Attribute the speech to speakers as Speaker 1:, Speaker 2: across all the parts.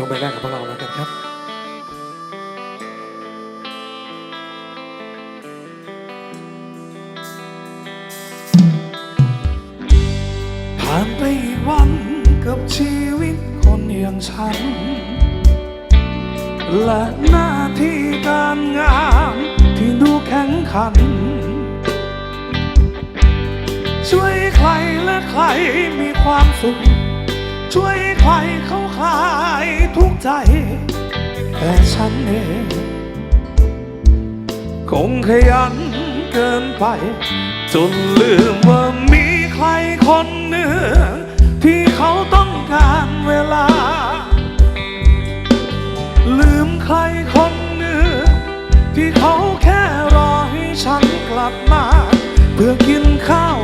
Speaker 1: ช่วงแรกกับพวกเราแล้วกันครับผ่านไปอีกวันกับชีวิตคนอย่างฉัน และหน้าที่การงานที่ดูแข็งขัน ช่วยใครและใครมีความสุข ช่วยใครเขาคลายทุกใจ แต่ฉันเองคงขยันเกินไป จนลืมว่ามีใครคนหนึ่ง ที่เขาต้องการเวลา ลืมใครคนหนึ่ง ที่เขาแค่รอให้ฉันกลับมา เพื่อกินข้าว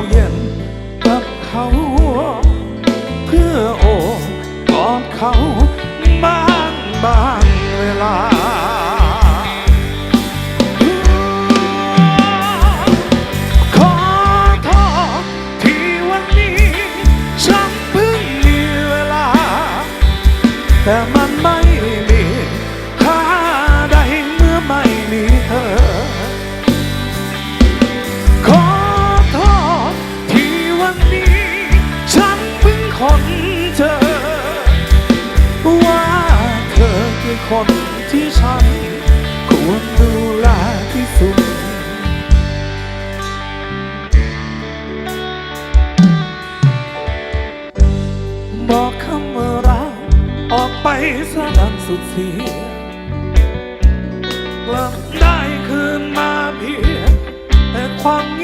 Speaker 1: บ้างบางเวลา ที่ฉันควรดูแลที่สุด บอกคำว่ารักออกไปซะดังสุดเสียกลับได้คืนมาเพียงแต่ความเงี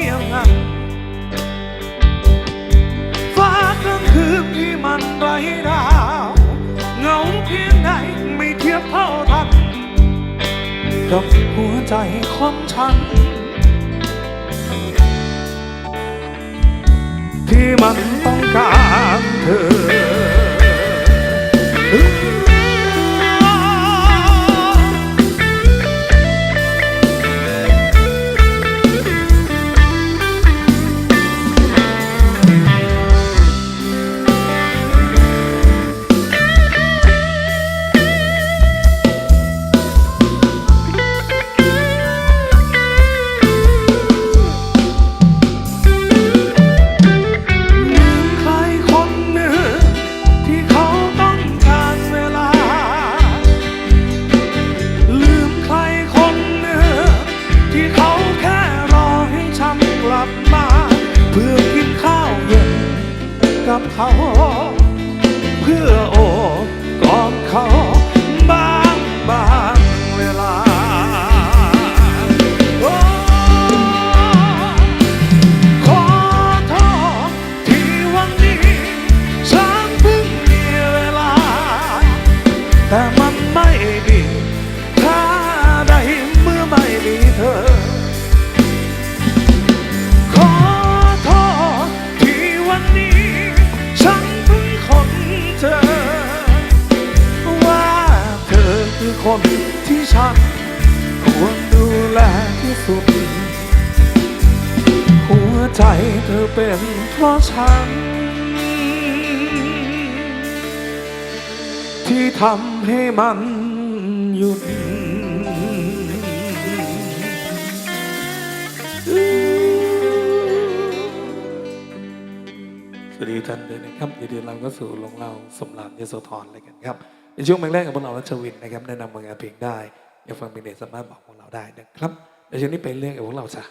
Speaker 1: กับหัวใจของฉัน ที่มันต้องการเธอ กับ คนที่ฉัน ควรดูแลที่สุด หัวใจเธอเป็นเพราะฉัน ที่ทำให้มันหยุดสวัสดีท่านด้วยนะครับยินดีเราก็สู่ลงเราสมรานยโสธรเลยกันครับ ในช่วงแรกๆกับพวกเรารัชวินนะครับแนะนำผลงานเพลงได้อยากฟังเพลงไหนสามารถบอกพวกเราได้นะครับในช่วงนี้เป็นเรื่องกับพวกเราจ้ะ